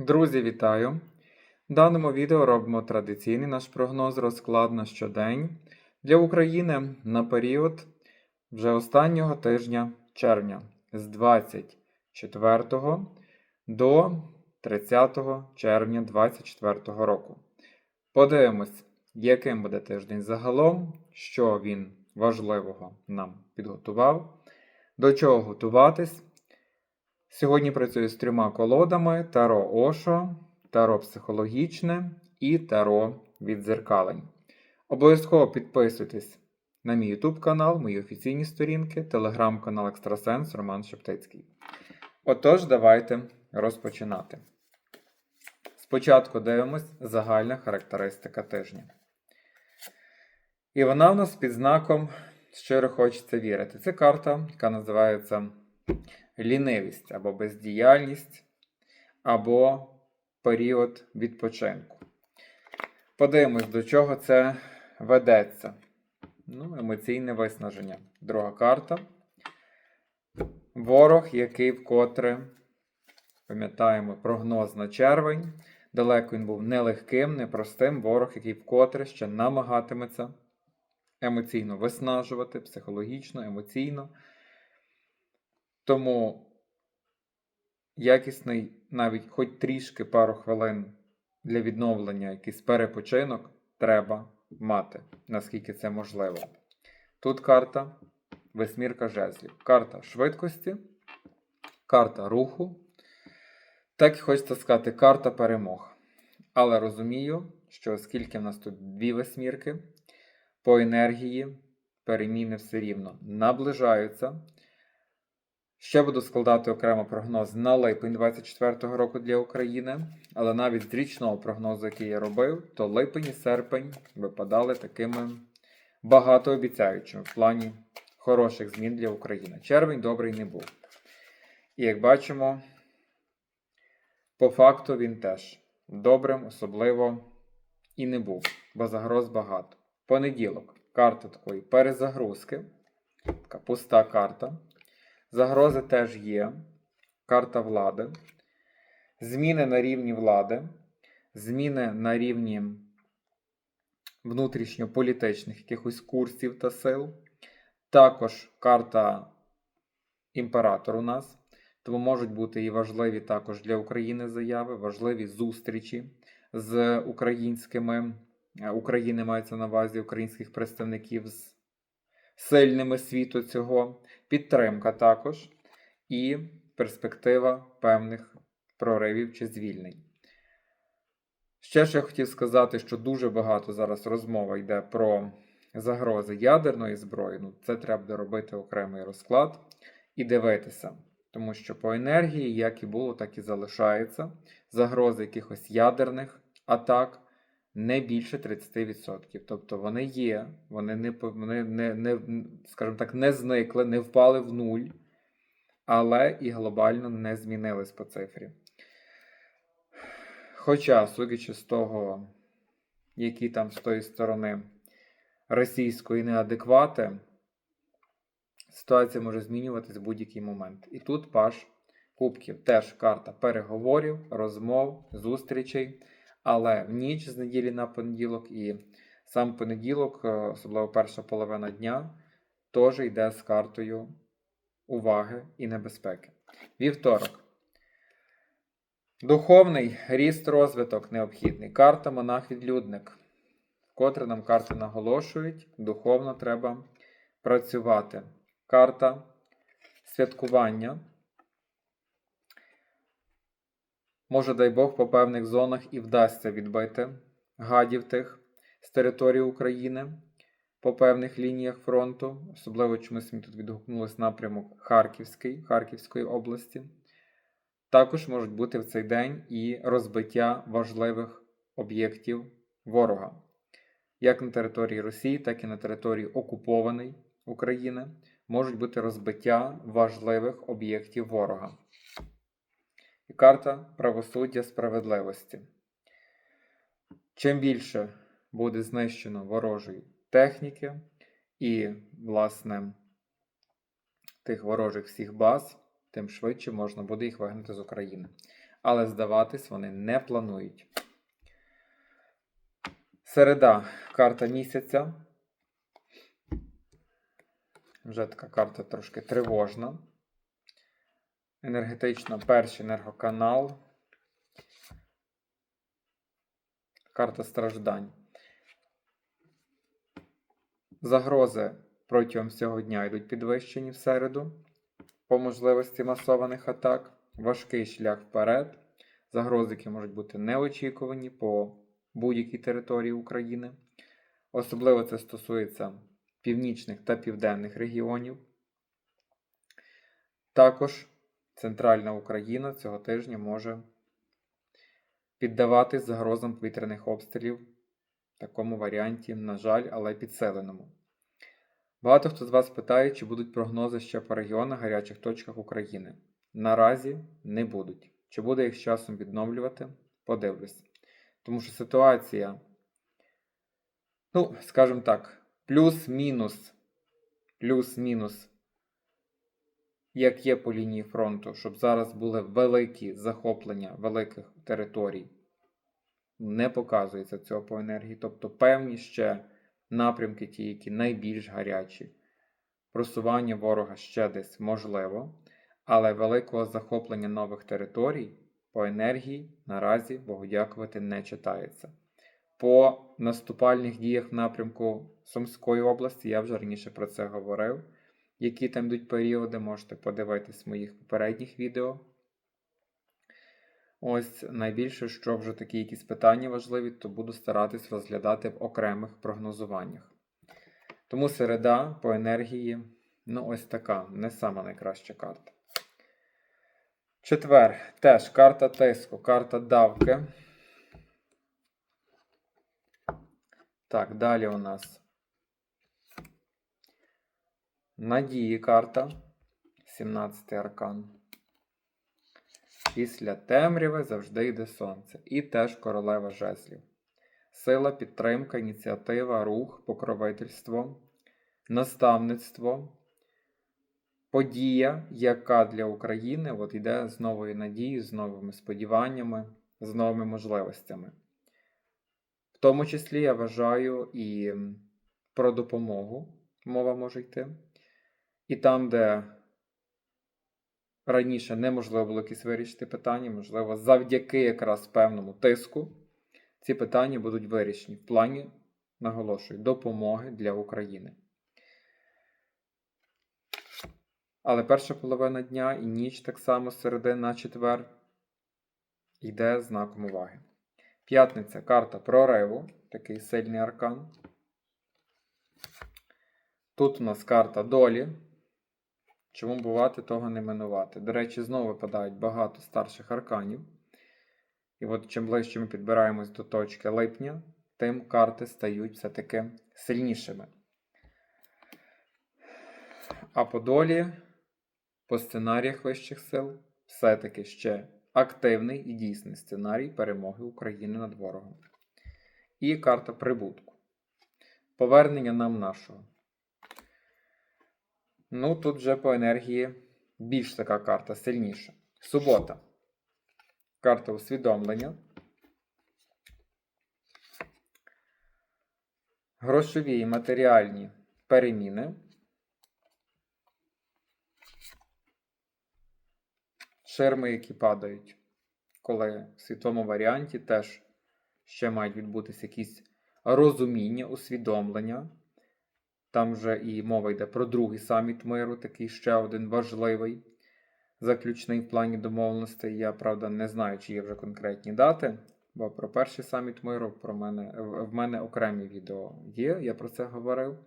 Друзі, вітаю! В даному відео робимо традиційний наш прогноз розклад на щодень для України на період вже останнього тижня червня з 24 до 30 червня 2024 року. Подивимось, яким буде тиждень загалом, що він важливого нам підготував, до чого готуватись. Сьогодні працюю з трьома колодами: Таро Ошо, Таро Психологічне і Таро віддзеркалень. Обов'язково підписуйтесь на мій YouTube канал, мої офіційні сторінки, телеграм-канал Екстрасенс Роман Шептицький. Отож, давайте розпочинати. Спочатку дивимось загальна характеристика тижня. І вона в нас під знаком щиро хочеться вірити. Це карта, яка називається лінивість або бездіяльність, або період відпочинку. Подивимось, до чого це ведеться. Ну, Емоційне виснаження. Друга карта. Ворог, який вкотре, пам'ятаємо, прогноз на червень. Далеко він був нелегким, непростим. Ворог, який вкотре ще намагатиметься емоційно виснажувати, психологічно, емоційно. Тому якісний, навіть хоч трішки пару хвилин для відновлення, якийсь перепочинок треба мати, наскільки це можливо. Тут карта Весмірка жезлів. Карта швидкості, карта руху. Так і хочеться сказати, карта перемог. Але розумію, що оскільки в нас тут дві восьмірки, по енергії переміни все рівно наближаються. Ще буду складати окремо прогноз на липень 2024 року для України, але навіть з річного прогнозу, який я робив, то липень і серпень випадали такими багатообіцяючими в плані хороших змін для України. Червень добрий не був. І як бачимо, по факту він теж добрим, особливо і не був, бо загроз багато. Понеділок карта такої перезагрузки, така пуста карта. Загрози теж є. Карта влади. Зміни на рівні влади, зміни на рівні внутрішньополітичних якихось курсів та сил. Також карта імператор у нас. Тому можуть бути і важливі також для України заяви, важливі зустрічі з українськими. України мається на увазі українських представників з сильними світу цього, підтримка також і перспектива певних проривів чи звільнень. Ще ж я хотів сказати, що дуже багато зараз розмова йде про загрози ядерної зброї. Ну, Це треба робити окремий розклад і дивитися. Тому що по енергії, як і було, так і залишається. Загрози якихось ядерних атак не більше 30%. Тобто вони є, вони не, вони не, не, скажімо так, не зникли, не впали в нуль, але і глобально не змінились по цифрі. Хоча, судячи з того, які там з тої сторони російської неадеквати, ситуація може змінюватись в будь-який момент. І тут паш кубків теж карта переговорів, розмов, зустрічей. Але в ніч з неділі на понеділок і сам понеділок, е, особливо перша половина дня, теж йде з картою уваги і небезпеки. Вівторок. Духовний ріст розвиток необхідний. Карта монах-відлюдник. Котре нам карти наголошують, духовно треба працювати. Карта святкування. Може, дай Бог, по певних зонах і вдасться відбити гадів тих з території України по певних лініях фронту. Особливо чомусь мені тут відгукнулось напрямок Харківський, Харківської області. Також можуть бути в цей день і розбиття важливих об'єктів ворога, як на території Росії, так і на території окупованої України. Можуть бути розбиття важливих об'єктів ворога і карта правосуддя справедливості. Чим більше буде знищено ворожої техніки і, власне, тих ворожих всіх баз, тим швидше можна буде їх вигнати з України. але здаватись вони не планують. Середа карта місяця. Вже така карта трошки тривожна. Енергетично перший енергоканал. Карта страждань. Загрози протягом всього дня йдуть підвищені в середу по можливості масованих атак. Важкий шлях вперед. Загрози, які можуть бути неочікувані по будь-якій території України. Особливо це стосується північних та південних регіонів. Також центральна Україна цього тижня може піддаватись загрозам повітряних обстрілів в такому варіанті, на жаль, але підсиленому. Багато хто з вас питає, чи будуть прогнози ще по регіонах гарячих точках України. Наразі не будуть. Чи буде їх з часом відновлювати? Подивлюсь. Тому що ситуація, ну, скажімо так, плюс-мінус, плюс-мінус, як є по лінії фронту, щоб зараз були великі захоплення великих територій, не показується цього по енергії. Тобто певні ще напрямки, ті, які найбільш гарячі, просування ворога ще десь можливо, але великого захоплення нових територій по енергії наразі Богу дякувати не читається. По наступальних діях напрямку Сумської області я вже раніше про це говорив. Які там йдуть періоди, можете подивитись моїх попередніх відео. Ось найбільше, що вже такі якісь питання важливі, то буду старатись розглядати в окремих прогнозуваннях. Тому середа по енергії, ну, ось така, не сама найкраща карта. Четвер. Теж карта тиску, карта давки. Так, далі у нас надії карта. 17 аркан. Після темряви завжди йде сонце. І теж королева жезлів. Сила, підтримка, ініціатива, рух, покровительство, наставництво. Подія, яка для України от йде з новою надією, з новими сподіваннями, з новими можливостями. В тому числі я вважаю і про допомогу мова може йти. І там, де раніше неможливо було якісь вирішити питання, можливо, завдяки якраз певному тиску, ці питання будуть вирішені в плані, наголошую, допомоги для України. Але перша половина дня і ніч так само з середи на четвер йде знаком уваги. П'ятниця карта прориву, такий сильний аркан. Тут у нас карта долі. Чому бувати, того не минувати. До речі, знову випадають багато старших арканів. І от чим ближче ми підбираємось до точки липня, тим карти стають все-таки сильнішими. А по долі, по сценаріях вищих сил, все-таки ще активний і дійсний сценарій перемоги України над ворогом. І карта прибутку. Повернення нам нашого. Ну, тут вже по енергії більш така карта сильніша. Субота. Карта усвідомлення. Грошові і матеріальні переміни. Ширми, які падають. Коли в світовому варіанті теж ще мають відбутися якісь розуміння, усвідомлення. Там вже і мова йде про другий саміт миру, такий ще один важливий, заключний в плані домовленостей. Я, правда, не знаю, чи є вже конкретні дати, бо про перший саміт миру про мене, в мене окремі відео є, я про це говорив.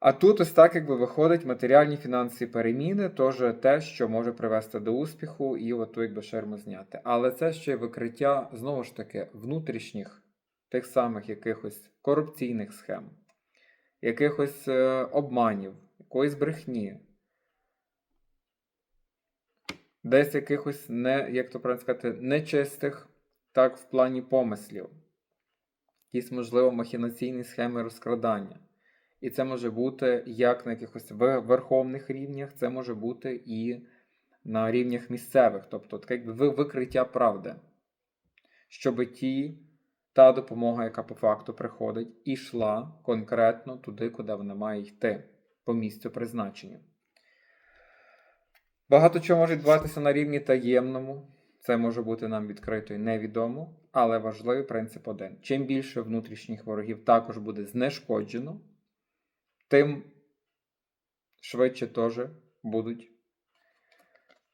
А тут ось так, якби виходить, матеріальні фінансові переміни, теж те, що може привести до успіху, і оту якби ширму зняти. Але це ще викриття, знову ж таки, внутрішніх тих самих якихось корупційних схем якихось е, обманів, якоїсь брехні, десь якихось, не, як то правильно сказати, нечистих, так, в плані помислів, якісь, можливо, махінаційні схеми розкрадання. І це може бути як на якихось верховних рівнях, це може бути і на рівнях місцевих, тобто таке якби викриття правди, щоб ті, та допомога, яка по факту приходить, ішла конкретно туди, куди вона має йти, по місцю призначення. Багато чого може відбуватися на рівні таємному. Це може бути нам відкрито і невідомо, але важливий принцип один: чим більше внутрішніх ворогів також буде знешкоджено, тим швидше теж будуть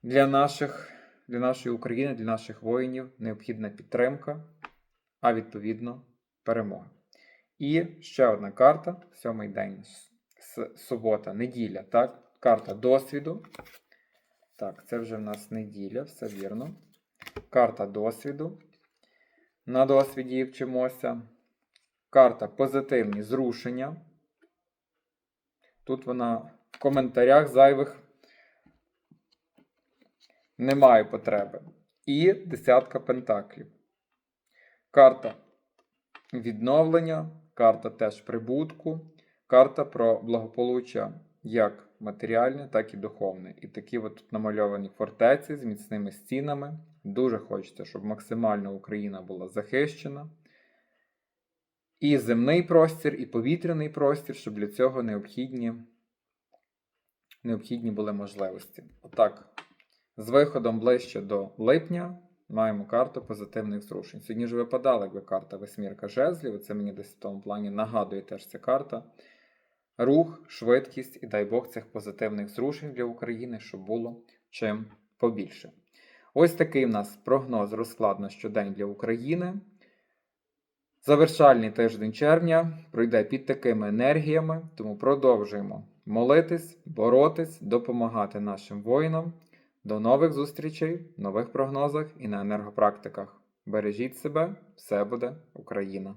для, наших, для нашої України, для наших воїнів необхідна підтримка, а відповідно перемога. І ще одна карта: сьомий день, субота, неділя, так? Карта досвіду. Так, це вже в нас неділя, все вірно. Карта досвіду. На досвіді вчимося. Карта позитивні зрушення. Тут вона в коментарях зайвих немає потреби. І десятка пентаклів. Карта відновлення, карта теж прибутку, карта про благополуччя як матеріальне, так і духовне. І такі от тут намальовані фортеці з міцними стінами. Дуже хочеться, щоб максимально Україна була захищена. І земний простір, і повітряний простір, щоб для цього необхідні, необхідні були можливості. Отак, з виходом ближче до липня маємо карту позитивних зрушень. Сьогодні ж випадала якби карта восьмірка жезлів. Це мені десь в тому плані нагадує теж ця карта. Рух, швидкість і дай Бог цих позитивних зрушень для України, щоб було чим побільше. Ось такий в нас прогноз розклад на щодень для України. Завершальний тиждень червня пройде під такими енергіями, тому продовжуємо молитись, боротись, допомагати нашим воїнам. До нових зустрічей, нових прогнозах і на енергопрактиках. Бережіть себе, все буде Україна!